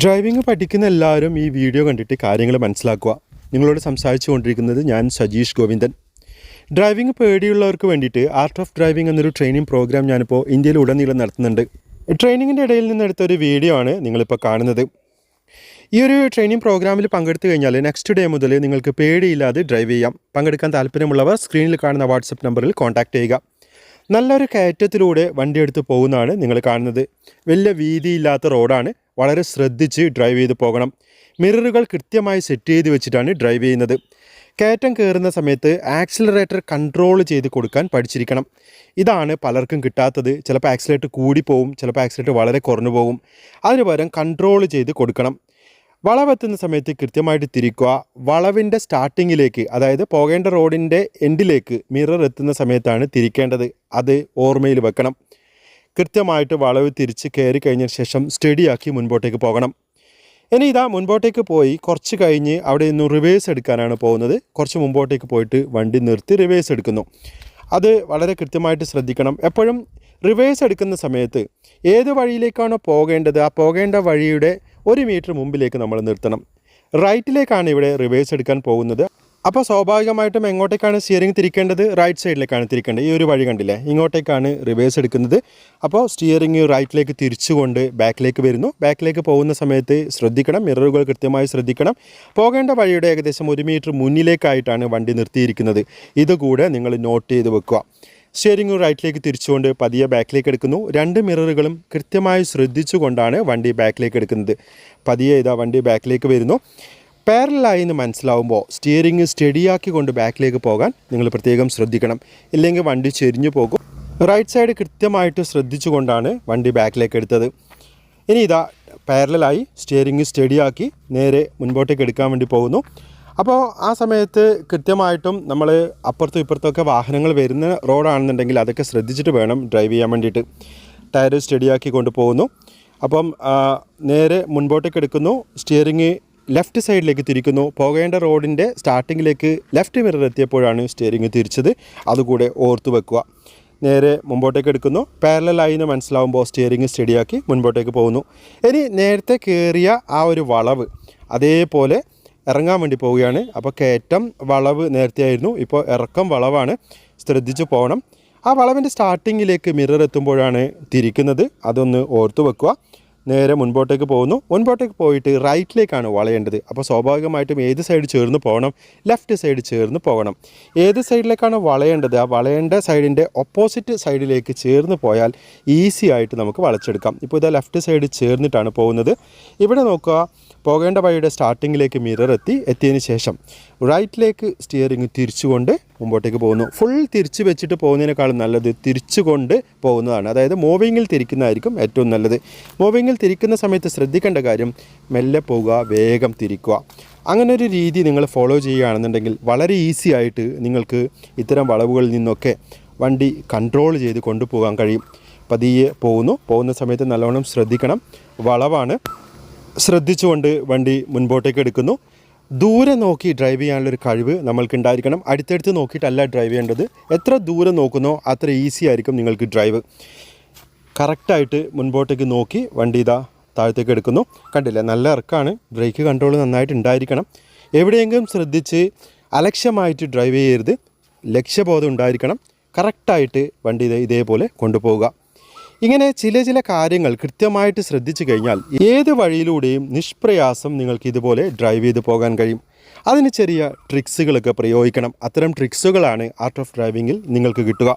Driving പഠിക്കുന്ന എല്ലാവരും ഈ വീഡിയോ കണ്ടിട്ട് കാര്യങ്ങൾ മനസ്സിലാക്കുക. നിങ്ങളോട് സംസാരിച്ചു കൊണ്ടിരിക്കുന്നത് ഞാൻ സജീഷ് ഗോവിന്ദൻ. ഡ്രൈവിംഗ് പേടിയുള്ളവർക്ക് വേണ്ടിയിട്ട് ആർട്ട് ഓഫ് ഡ്രൈവിംഗ് എന്നൊരു ട്രെയിനിങ് പ്രോഗ്രാം ഞാനിപ്പോൾ ഇന്ത്യയിൽ ഉടനീളം നടത്തുന്നുണ്ട്. ട്രെയിനിങ്ങിന്റെ ഇടയിൽ നിന്നെടുത്ത ഒരു വീഡിയോ ആണ് നിങ്ങളിപ്പോൾ കാണുന്നത്. ഈ ഒരു ട്രെയിനിങ് പ്രോഗ്രാമിൽ പങ്കെടുത്തു കഴിഞ്ഞാൽ നെക്സ്റ്റ് ഡേ മുതൽ നിങ്ങൾക്ക് പേടിയില്ലാതെ ഡ്രൈവ് ചെയ്യാം. പങ്കെടുക്കാൻ താല്പര്യമുള്ളവർ സ്ക്രീനിൽ കാണുന്ന വാട്സപ്പ് നമ്പറിൽ കോൺടാക്റ്റ് ചെയ്യുക. നല്ലൊരു കയറ്റത്തിലൂടെ വണ്ടി എടുത്ത് പോകുന്നതാണ് നിങ്ങൾ കാണുന്നത്. വലിയ വീതിയില്ലാത്ത റോഡാണ് വളരെ ശ്രദ്ധിച്ച് ഡ്രൈവ് ചെയ്ത് പോകണം. മിററുകൾ കൃത്യമായി സെറ്റ് ചെയ്ത് വെച്ചിട്ടാണ് ഡ്രൈവ് ചെയ്യുന്നത്. കയറ്റം കയറുന്ന സമയത്ത് ആക്സിലറേറ്റർ കൺട്രോൾ ചെയ്ത് കൊടുക്കാൻ പഠിച്ചിരിക്കണം. ഇതാണ് പലർക്കും കിട്ടാത്തത്. ചിലപ്പോൾ ആക്സിലേറ്റർ കൂടിപ്പോവും ചിലപ്പോൾ ആക്സിലേറ്റർ വളരെ കുറഞ്ഞു പോകും അതിന് പകരം കൺട്രോൾ ചെയ്ത് കൊടുക്കണം. വളവെത്തുന്ന സമയത്ത് കൃത്യമായിട്ട് തിരിക്കുക. വളവിന്റെ സ്റ്റാർട്ടിങ്ങിലേക്ക് അതായത് പോകേണ്ട റോഡിന്റെ എൻഡിലേക്ക് മിറർ എത്തുന്ന സമയത്താണ് തിരിക്കേണ്ടത്. അത് ഓർമ്മയിൽ വെക്കണം. കൃത്യമായിട്ട് വളവ് തിരിച്ച് കയറി കഴിഞ്ഞ ശേഷം സ്റ്റഡിയാക്കി മുൻപോട്ടേക്ക് പോകണം. ഇനി ഇതാ മുൻപോട്ടേക്ക് പോയി കുറച്ച് കഴിഞ്ഞ് അവിടെ നിന്ന് റിവേഴ്സ് എടുക്കാനാണ് പോകുന്നത്. കുറച്ച് മുമ്പോട്ടേക്ക് പോയിട്ട് വണ്ടി നിർത്തി റിവേഴ്സ് എടുക്കുന്നു. അത് വളരെ കൃത്യമായിട്ട് ശ്രദ്ധിക്കണം. എപ്പോഴും റിവേഴ്സ് എടുക്കുന്ന സമയത്ത് ഏത് വഴിയിലേക്കാണോ പോകേണ്ടത് ആ പോകേണ്ട വഴിയുടെ ഒരു മീറ്റർ മുമ്പിലേക്ക് നമ്മൾ നിർത്തണം. റൈറ്റിലേക്കാണ് ഇവിടെ റിവേഴ്സ് എടുക്കാൻ പോകുന്നത്. അപ്പോൾ സ്വാഭാവികമായിട്ടും എങ്ങോട്ടേക്കാണ് സ്റ്റിയറിംഗ് തിരിക്കേണ്ടത്? റൈറ്റ് സൈഡിലേക്കാണ് തിരിക്കേണ്ടത്. ഈ ഒരു വഴി കണ്ടില്ലേ? ഇങ്ങോട്ടേക്കാണ് റിവേഴ്സ് എടുക്കുന്നത്. അപ്പോൾ സ്റ്റിയറിംഗ് റൈറ്റിലേക്ക് തിരിച്ചുകൊണ്ട് ബാക്കിലേക്ക് വരുന്നു. ബാക്കിലേക്ക് പോകുന്ന സമയത്ത് ശ്രദ്ധിക്കണം. മിററുകൾ കൃത്യമായി ശ്രദ്ധിക്കണം. പോകേണ്ട വഴിയുടെ ഏകദേശം ഒരു മീറ്റർ മുന്നിലേക്കായിട്ടാണ് വണ്ടി നിർത്തിയിരിക്കുന്നത്. ഇതുകൂടെ നിങ്ങൾ നോട്ട് ചെയ്ത് വെക്കുക. സ്റ്റിയറിംഗ് റൈറ്റിലേക്ക് തിരിച്ചുകൊണ്ട് പതിയെ ബാക്കിലേക്ക് എടുക്കുന്നു. രണ്ട് മിററുകളും കൃത്യമായി ശ്രദ്ധിച്ചുകൊണ്ടാണ് വണ്ടി ബാക്കിലേക്ക് എടുക്കുന്നത്. പതിയെ ഇതാ വണ്ടി ബാക്കിലേക്ക് വരുന്നു. പാരലായി എന്ന് മനസ്സിലാവുമ്പോൾ സ്റ്റിയറിംഗ് സ്റ്റഡിയാക്കി കൊണ്ട് ബാക്കിലേക്ക് പോകാൻ നിങ്ങൾ പ്രത്യേകം ശ്രദ്ധിക്കണം. ഇല്ലെങ്കിൽ വണ്ടി ചെരിഞ്ഞു പോകും. റൈറ്റ് സൈഡ് കൃത്യമായിട്ട് ശ്രദ്ധിച്ചുകൊണ്ടാണ് വണ്ടി ബാക്കിലേക്ക് എടുത്തത്. ഇനി ഇതാ പാരലായി സ്റ്റിയറിംഗ് സ്റ്റഡിയാക്കി നേരെ മുൻപോട്ടേക്ക് എടുക്കാൻ വേണ്ടി പോകുന്നു. അപ്പോൾ ആ സമയത്ത് കൃത്യമായിട്ടും നമ്മൾ അപ്പുറത്തും ഇപ്പുറത്തൊക്കെ വാഹനങ്ങൾ വരുന്ന റോഡാണെന്നുണ്ടെങ്കിൽ അതൊക്കെ ശ്രദ്ധിച്ചിട്ട് വേണം ഡ്രൈവ് ചെയ്യാൻ വേണ്ടിയിട്ട്. ടയർ സ്റ്റഡിയാക്കി കൊണ്ടുപോകുന്നു അപ്പം നേരെ മുൻപോട്ടേക്ക് എടുക്കുന്നു. സ്റ്റിയറിംഗ് ലെഫ്റ്റ് സൈഡിലേക്ക് തിരിക്കുന്നു. പോകേണ്ട റോഡിന്റെ സ്റ്റാർട്ടിങ്ങിലേക്ക് ലെഫ്റ്റ് മിറർ എത്തിയപ്പോഴാണ് സ്റ്റിയറിംഗ് തിരിച്ചത്. അതുകൂടെ ഓർത്തു വെക്കുക. നേരെ മുമ്പോട്ടേക്ക് എടുക്കുന്നു. പാരലായി എന്ന് മനസ്സിലാവുമ്പോൾ സ്റ്റിയറിംഗ് സ്റ്റഡിയാക്കി മുൻപോട്ടേക്ക് പോകുന്നു. ഇനി നേരത്തെ കയറിയ ആ ഒരു വളവ് അതേപോലെ ഇറങ്ങാൻ വേണ്ടി പോവുകയാണ്. അപ്പോൾ കയറ്റം വളവ് നേരത്തെ ആയിരുന്നു ഇപ്പോൾ ഇറക്കം വളവാണ്. ശ്രദ്ധിച്ചു പോകണം. ആ വളവിന്റെ സ്റ്റാർട്ടിങ്ങിലേക്ക് മിറർ എത്തുമ്പോഴാണ് തിരിക്കുന്നത്. അതൊന്ന് ഓർത്തു വെക്കുക. നേരെ മുൻപോട്ടേക്ക് പോകുന്നു. മുൻപോട്ടേക്ക് പോയിട്ട് റൈറ്റിലേക്കാണ് വളയേണ്ടത്. അപ്പോൾ സ്വാഭാവികമായിട്ടും ഏത് സൈഡ് ചേർന്ന് പോകണം? ലെഫ്റ്റ് സൈഡ് ചേർന്ന് പോകണം. ഏത് സൈഡിലേക്കാണ് വളയേണ്ടത്? ആ വളയേണ്ട സൈഡിന്റെ ഓപ്പോസിറ്റ് സൈഡിലേക്ക് ചേർന്ന് പോയാൽ ഈസി ആയിട്ട് നമുക്ക് വളച്ചെടുക്കാം. ഇപ്പോൾ ഇതാ ലെഫ്റ്റ് സൈഡ് ചേർന്നിട്ടാണ് പോകുന്നത്. ഇവിടെ നോക്കുക. പോകേണ്ട വഴിയുടെ സ്റ്റാർട്ടിങ്ങിലേക്ക് മിറർ എത്തി എത്തിയതിന് ശേഷം റൈറ്റിലേക്ക് സ്റ്റിയറിംഗ് തിരിച്ചുകൊണ്ട് മുമ്പോട്ടേക്ക് പോകുന്നു. ഫുൾ തിരിച്ച് വെച്ചിട്ട് പോകുന്നതിനേക്കാളും നല്ലത് തിരിച്ചുകൊണ്ട് പോകുന്നതാണ്. അതായത് മൂവിങ്ങിൽ തിരിക്കുന്നതായിരിക്കും ഏറ്റവും നല്ലത്. മൂവിങ്ങിൽ തിരിക്കുന്ന സമയത്ത് ശ്രദ്ധിക്കേണ്ട കാര്യം മെല്ലെ പോവുക വേഗം തിരിക്കുക. അങ്ങനെ ഒരു രീതി നിങ്ങൾ ഫോളോ ചെയ്യുകയാണെന്നുണ്ടെങ്കിൽ വളരെ ഈസി ആയിട്ട് നിങ്ങൾക്ക് ഇത്തരം വളവുകളിൽ നിന്നൊക്കെ വണ്ടി കൺട്രോൾ ചെയ്ത് കൊണ്ടുപോകാൻ കഴിയും. പതിയെ പോകുന്നു. പോകുന്ന സമയത്ത് നല്ലവണ്ണം ശ്രദ്ധിക്കണം. വളവാണ്. ശ്രദ്ധിച്ചുകൊണ്ട് വണ്ടി മുൻപോട്ടേക്ക് എടുക്കുന്നു. ദൂരെ നോക്കി ഡ്രൈവ് ചെയ്യാനുള്ളൊരു കഴിവ് നമ്മൾക്ക് ഉണ്ടായിരിക്കണം അടുത്തടുത്ത് നോക്കിയിട്ടല്ല ഡ്രൈവ് ചെയ്യേണ്ടത്. എത്ര ദൂരെ നോക്കുന്നോ അത്ര ഈസി ആയിരിക്കും നിങ്ങൾക്ക് ഡ്രൈവ് കറക്റ്റായിട്ട് മുൻപോട്ടേക്ക് നോക്കി വണ്ടി ഇതാ താഴത്തേക്ക് എടുക്കുന്നു. കണ്ടില്ലേ? നല്ല ഇറക്കാണ് ബ്രേക്ക് കൺട്രോൾ നന്നായിട്ട് ഉണ്ടായിരിക്കണം. എവിടെയെങ്കിലും ശ്രദ്ധിച്ച് അലക്ഷ്യമായിട്ട് ഡ്രൈവ് ചെയ്യരുത്. ലക്ഷ്യബോധം ഉണ്ടായിരിക്കണം. കറക്റ്റായിട്ട് വണ്ടി ഇതേപോലെ കൊണ്ടുപോവുക. ഇങ്ങനെ ചില ചില കാര്യങ്ങൾ കൃത്യമായിട്ട് ശ്രദ്ധിച്ചു കഴിഞ്ഞാൽ ഏത് വഴിയിലൂടെയും നിഷ്പ്രയാസം നിങ്ങൾക്ക് ഇതുപോലെ ഡ്രൈവ് ചെയ്ത് പോകാൻ കഴിയും. അതിന് ചെറിയ ട്രിക്സുകളൊക്കെ പ്രയോഗിക്കണം. അത്തരം ട്രിക്സുകളാണ് ആർട്ട് ഓഫ് ഡ്രൈവിങ്ങിൽ നിങ്ങൾക്ക് കിട്ടുക.